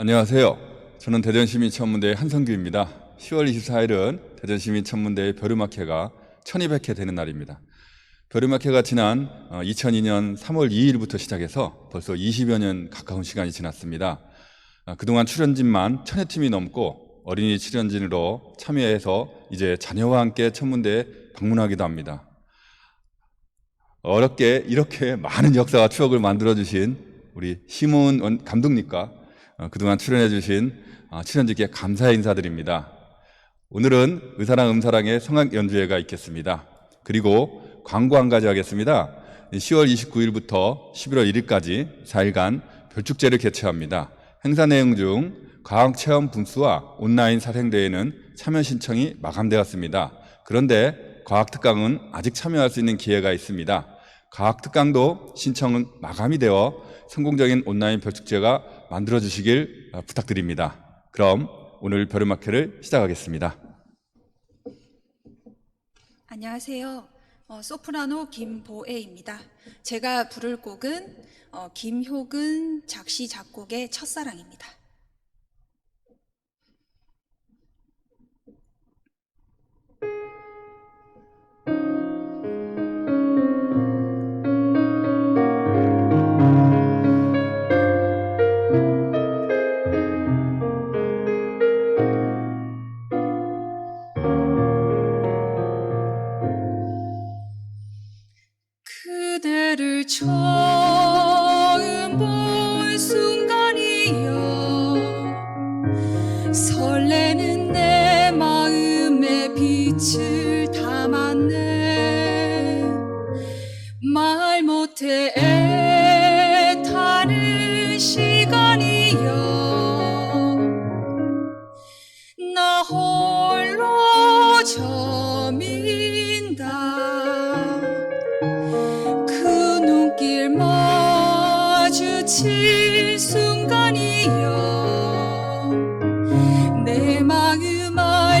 안녕하세요. 저는 대전시민천문대 한성규입니다. 10월 24일은 대전시민천문대의 벼르마케가 1200회 되는 날입니다. 벼르마케가 지난 2002년 3월 2일부터 시작해서 벌써 20여 년 가까운 시간이 지났습니다. 아, 그동안 출연진만 천여 팀이 넘고 어린이 출연진으로 참여해서 이제 자녀와 함께 천문대에 방문하기도 합니다. 어렵게 이렇게 많은 역사와 추억을 만들어주신 우리 심은 원- 감독님과 어, 그동안 출연해주신 어, 출연진께 감사의 인사드립니다. 오늘은 의사랑 음사랑의 성악 연주회가 있겠습니다. 그리고 광고 한 가지 하겠습니다. 10월 29일부터 11월 1일까지 4일간 별축제를 개최합니다. 행사 내용 중 과학 체험 분수와 온라인 사생대회는 참여 신청이 마감되었습니다. 그런데 과학 특강은 아직 참여할 수 있는 기회가 있습니다. 과학 특강도 신청은 마감이 되어 성공적인 온라인 별축제가 만들어 주시길 어, 부탁드립니다. 그럼 오늘 벼르마켓을 시작하겠습니다. 안녕하세요. 어, 소프라노 김보애입니다. 제가 부를 곡은 어, 김효근 작시 작곡의 첫사랑입니다.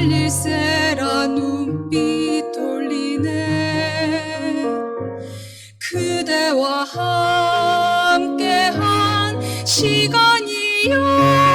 마음 알릴세라 눈빛 돌리네. 그대와 함께한 시간이여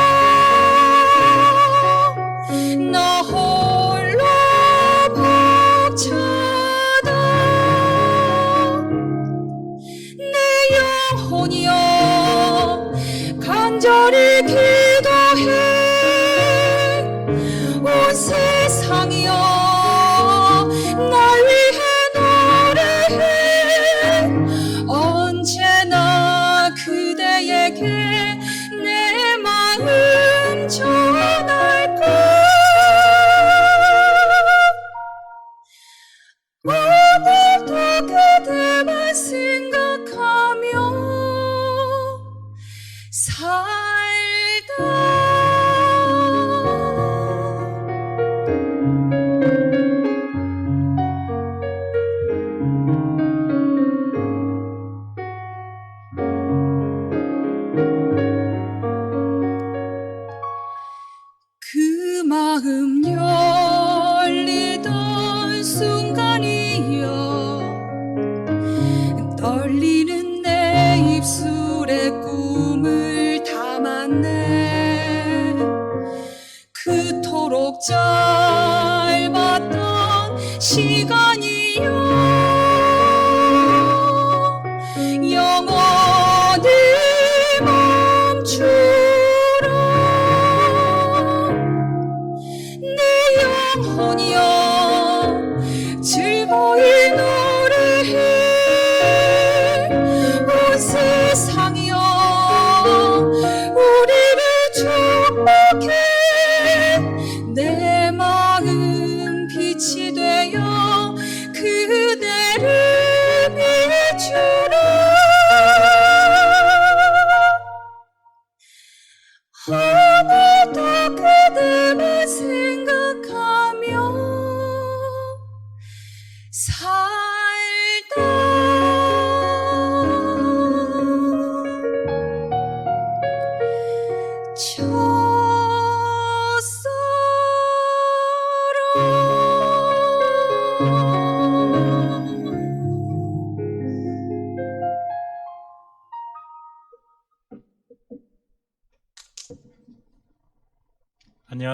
시간이여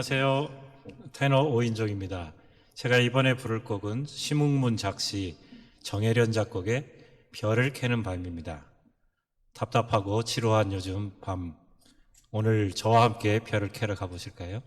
안녕하세요. 테너 오인종입니다. 제가 이번에 부를 곡은 심웅문 작시 정혜련 작곡의 별을 캐는 밤입니다. 답답하고 지루한 요즘 밤 오늘 저와 함께 별을 캐러 가보실까요?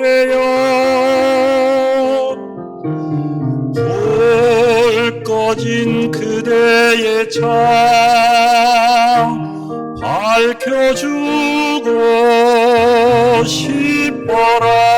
캐요. 불 꺼진 그대의 창 밝혀주고 싶어라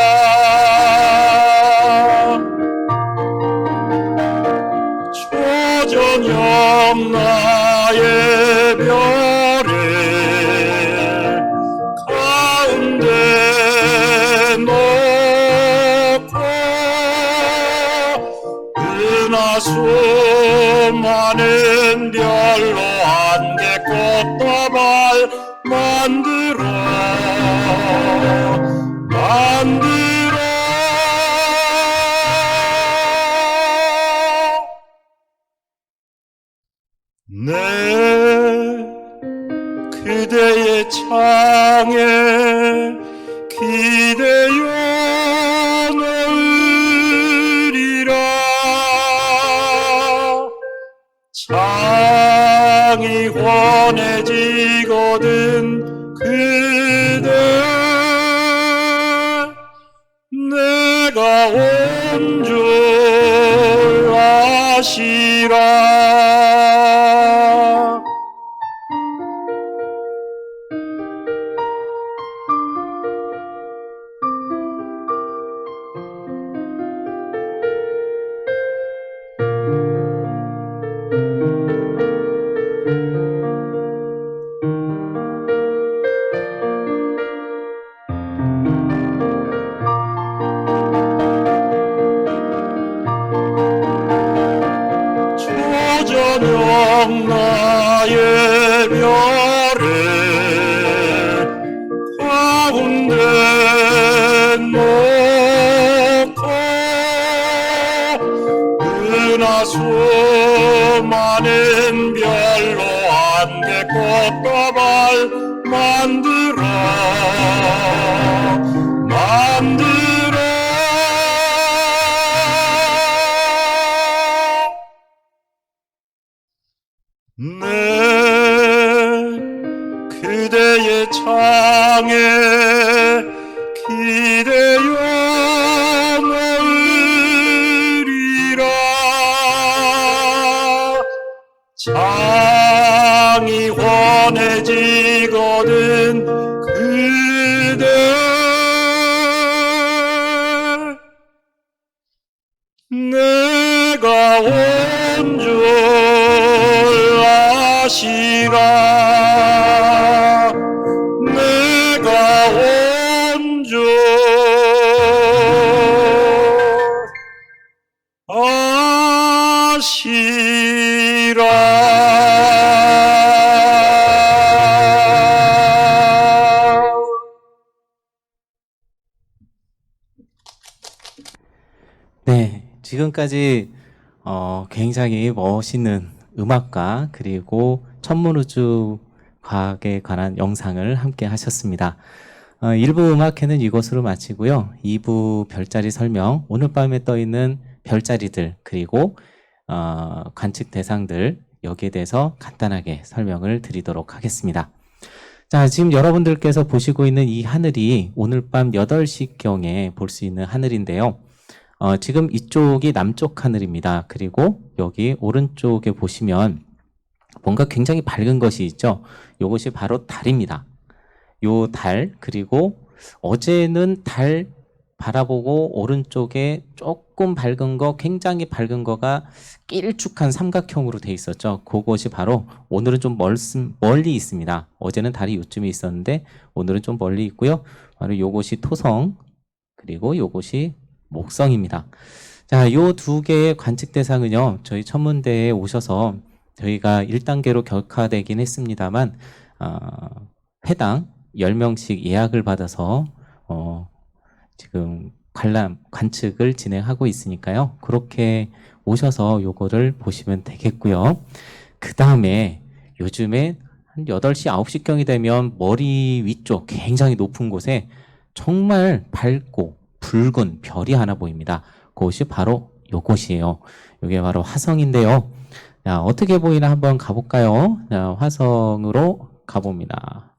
내 그대의 창에 기대어 놓으리라. 창이 환해 내 그대의 창에 지금까지 어, 굉장히 멋있는 음악과 그리고 천문우주 과학에 관한 영상을 함께 하셨습니다. 어, 1부 음악회는 이것으로 마치고요. 2부 별자리 설명, 오늘 밤에 떠 있는 별자리들 그리고 어, 관측 대상들 여기에 대해서 간단하게 설명을 드리도록 하겠습니다. 자, 지금 여러분들께서 보시고 있는 이 하늘이 오늘 밤 8시경에 볼 수 있는 하늘인데요. 어, 지금 이쪽이 남쪽 하늘입니다. 그리고 여기 오른쪽에 보시면 뭔가 굉장히 밝은 것이 있죠. 이것이 바로 달입니다. 요 달, 그리고 어제는 달 바라보고 오른쪽에 조금 밝은 거, 굉장히 밝은 거가 길쭉한 삼각형으로 돼 있었죠. 그것이 바로 오늘은 좀 멀, 멀리 있습니다. 어제는 달이 요쯤에 있었는데 오늘은 좀 멀리 있고요. 바로 요것이 토성, 그리고 요것이 목성입니다. 자, 요 두 개의 관측 대상은요, 저희 천문대에 오셔서 저희가 1단계로 격화되긴 했습니다만, 어, 회당 10명씩 예약을 받아서, 어, 지금 관람, 관측을 진행하고 있으니까요. 그렇게 오셔서 요거를 보시면 되겠고요. 그 다음에 요즘에 한 8시, 9시경이 되면 머리 위쪽 굉장히 높은 곳에 정말 밝고 붉은 별이 하나 보입니다. 그것이 바로 요곳이에요. 이게 바로 화성인데요. 자, 어떻게 보이나 한번 가볼까요? 자, 화성으로 가봅니다.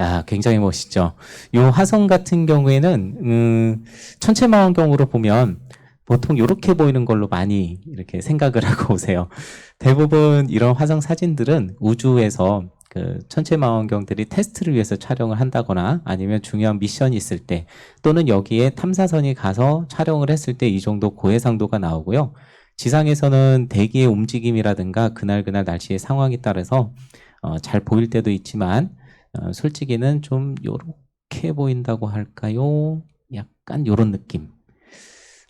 야, 굉장히 멋있죠. 요 화성 같은 경우에는 음, 천체망원경으로 보면 보통 이렇게 보이는 걸로 많이 이렇게 생각을 하고 오세요. 대부분 이런 화성 사진들은 우주에서 그 천체 망원경들이 테스트를 위해서 촬영을 한다거나 아니면 중요한 미션이 있을 때 또는 여기에 탐사선이 가서 촬영을 했을 때 이 정도 고해상도가 나오고요. 지상에서는 대기의 움직임이라든가 그날그날 날씨의 상황에 따라서 어, 잘 보일 때도 있지만 어, 솔직히는 좀 요렇게 보인다고 할까요? 약간 요런 느낌.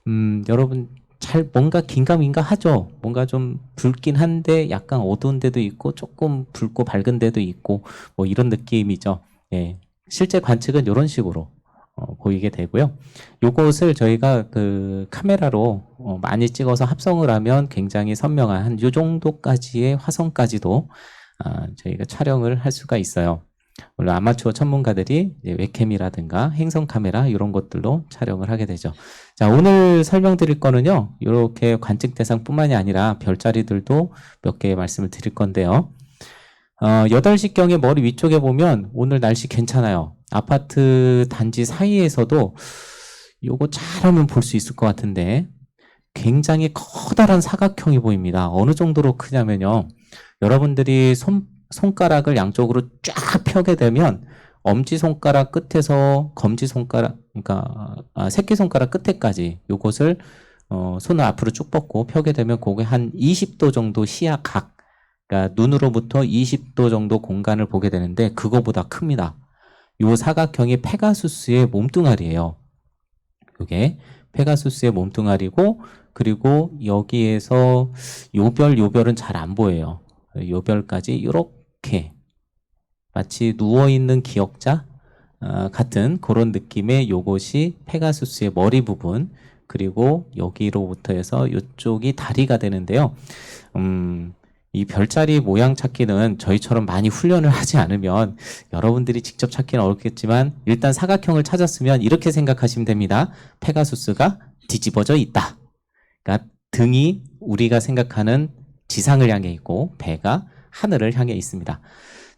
음, 여러분 잘 뭔가 긴가민가 하죠. 뭔가 좀 붉긴 한데 약간 어두운 데도 있고 조금 붉고 밝은 데도 있고 뭐 이런 느낌이죠. 예. 실제 관측은 이런 식으로 어, 보이게 되고요. 요것을 저희가 그 카메라로 어, 많이 찍어서 합성을 하면 굉장히 선명한 한요 정도까지의 화성까지도 아, 저희가 촬영을 할 수가 있어요. 물론 아마추어 전문가들이 웹캠이라든가 행성 카메라 이런 것들로 촬영을 하게 되죠. 자, 오늘 설명드릴 거는요. 이렇게 관측 대상뿐만이 아니라 별자리들도 몇 개 말씀을 드릴 건데요. 어, 8시경에 머리 위쪽에 보면 오늘 날씨 괜찮아요. 아파트 단지 사이에서도 요거 잘하면 볼 수 있을 것 같은데 굉장히 커다란 사각형이 보입니다. 어느 정도로 크냐면요. 여러분들이 손, 손가락을 양쪽으로 쫙 펴게 되면 엄지 손가락 끝에서 검지 손가락, 그러니까 아, 새끼 손가락 끝에까지 요것을 어, 손을 앞으로 쭉 뻗고 펴게 되면 그게 한 20도 정도 시야 각, 그러니까 눈으로부터 20도 정도 공간을 보게 되는데 그거보다 큽니다. 요 사각형이 페가수스의 몸뚱아리예요. 이게 페가수스의 몸뚱아리고 그리고 여기에서 요별 요별은 잘 안 보여요. 요별까지 이렇게 마치 누워 있는 기억자 어, 같은 그런 느낌의 요것이 페가수스의 머리 부분 그리고 여기로부터 해서 이쪽이 다리가 되는데요. 음, 이 별자리 모양 찾기는 저희처럼 많이 훈련을 하지 않으면 여러분들이 직접 찾기는 어렵겠지만 일단 사각형을 찾았으면 이렇게 생각하시면 됩니다. 페가수스가 뒤집어져 있다. 그러니까 등이 우리가 생각하는 지상을 향해 있고 배가 하늘을 향해 있습니다.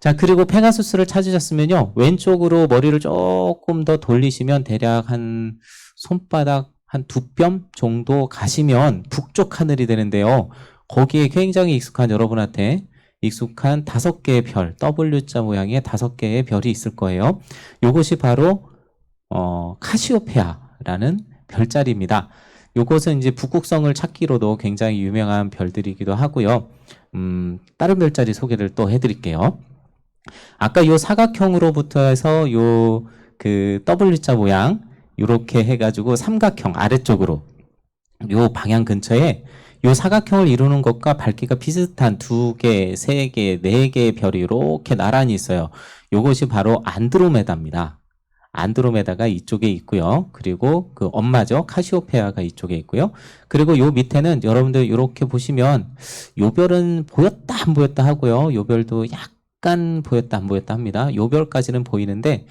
자, 그리고 페가수스를 찾으셨으면요. 왼쪽으로 머리를 조금 더 돌리시면 대략 한 손바닥 한 두 뼘 정도 가시면 북쪽 하늘이 되는데요. 거기에 굉장히 익숙한 여러분한테 익숙한 다섯 개의 별, W자 모양의 다섯 개의 별이 있을 거예요. 이것이 바로 어, 카시오페아라는 별자리입니다. 요것은 이제 북극성을 찾기로도 굉장히 유명한 별들이기도 하고요. 음, 다른 별자리 소개를 또 해드릴게요. 아까 요 사각형으로부터 해서 요 그 W자 모양 요렇게 해가지고 삼각형 아래쪽으로 요 방향 근처에 요 사각형을 이루는 것과 밝기가 비슷한 두 개, 세 개, 네 개의 별이 이렇게 나란히 있어요. 요것이 바로 안드로메다입니다. 안드로메다가 이쪽에 있고요. 그리고 그 엄마죠. 카시오페아가 이쪽에 있고요. 그리고 요 밑에는 여러분들 이렇게 보시면 요 별은 보였다 안 보였다 하고요. 요 별도 약간 보였다 안 보였다 합니다. 요 별까지는 보이는데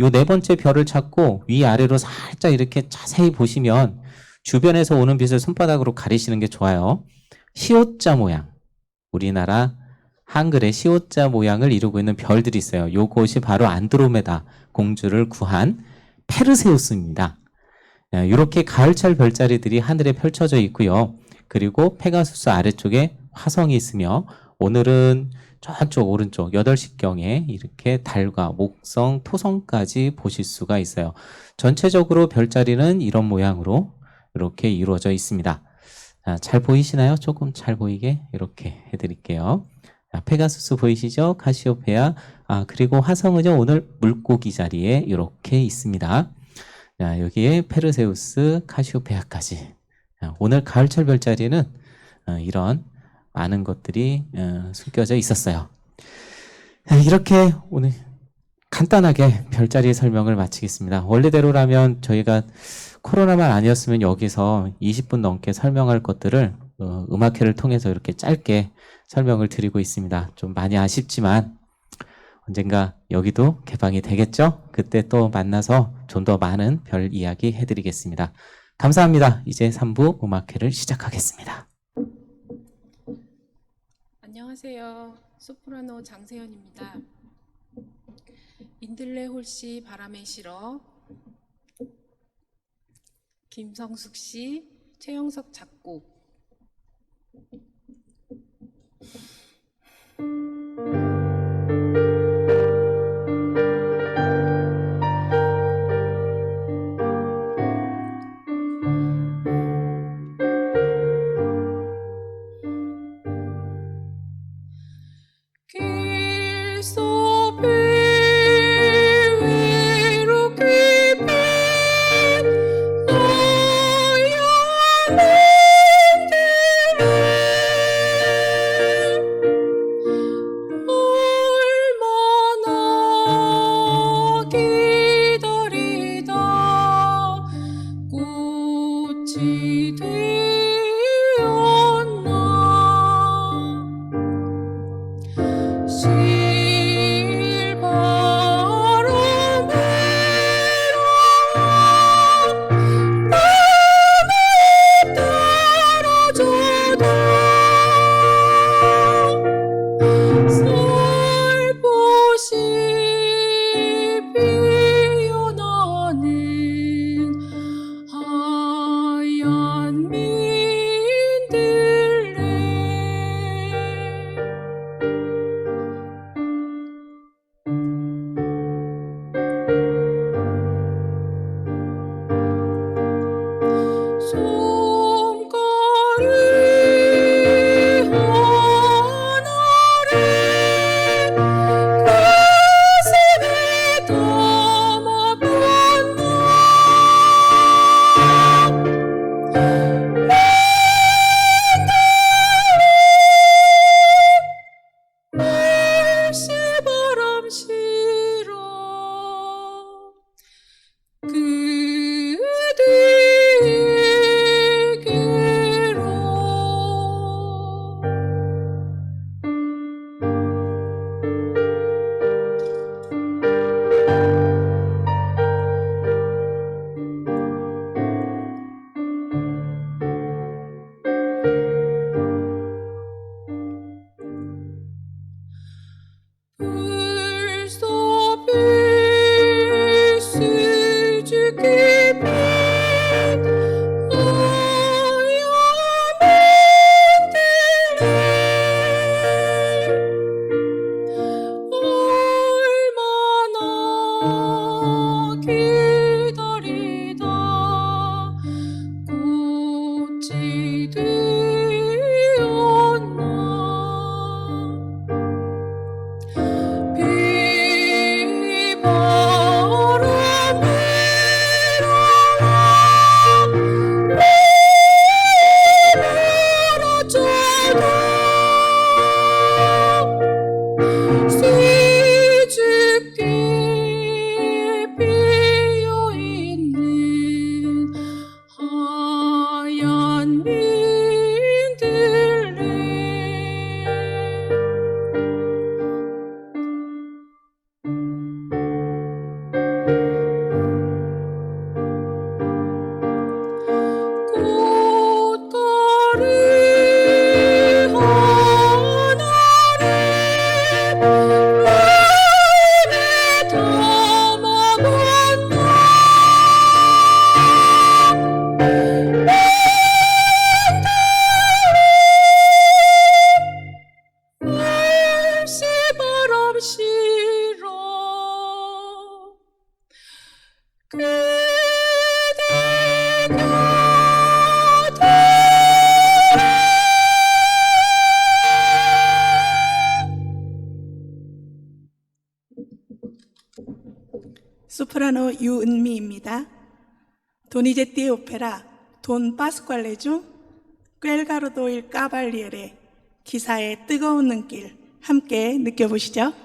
요 네 번째 별을 찾고 위아래로 살짝 이렇게 자세히 보시면 주변에서 오는 빛을 손바닥으로 가리시는 게 좋아요. 시옷자 모양. 우리나라 한글의 시옷자 모양을 이루고 있는 별들이 있어요. 요것이 바로 안드로메다 공주를 구한 페르세우스입니다. 아, 이렇게 가을철 별자리들이 하늘에 펼쳐져 있고요. 그리고 페가수스 아래쪽에 화성이 있으며 오늘은 저쪽 오른쪽 8시경에 이렇게 달과 목성, 토성까지 보실 수가 있어요. 전체적으로 별자리는 이런 모양으로 이렇게 이루어져 있습니다. 자, 잘 보이시나요? 조금 잘 보이게 이렇게 해드릴게요. 자, 페가수스 보이시죠? 카시오페아. 아, 그리고 화성은요, 오늘 물고기 자리에 이렇게 있습니다. 자, 여기에 페르세우스, 카시오페아까지. 자, 오늘 가을철 별자리는 어, 이런 많은 것들이 어, 숨겨져 있었어요. 자, 이렇게 오늘 간단하게 별자리 설명을 마치겠습니다. 원래대로라면 저희가 코로나만 아니었으면 여기서 20분 넘게 설명할 것들을 어, 음악회를 통해서 이렇게 짧게 설명을 드리고 있습니다. 좀 많이 아쉽지만 언젠가 여기도 개방이 되겠죠? 그때 또 만나서 좀 더 많은 별 이야기 해드리겠습니다. 감사합니다. 이제 3부 음악회를 시작하겠습니다. 안녕하세요. 소프라노 장세현입니다. 민들레 홀씨 바람에 실어 김성숙 씨, 최영석 작곡 Ooh. 소프라노 유은미입니다. 도니제티 오페라 돈 파스퀄레 중 꿰르가로도 일 까발리에레 기사의 뜨거운 눈길 함께 느껴보시죠.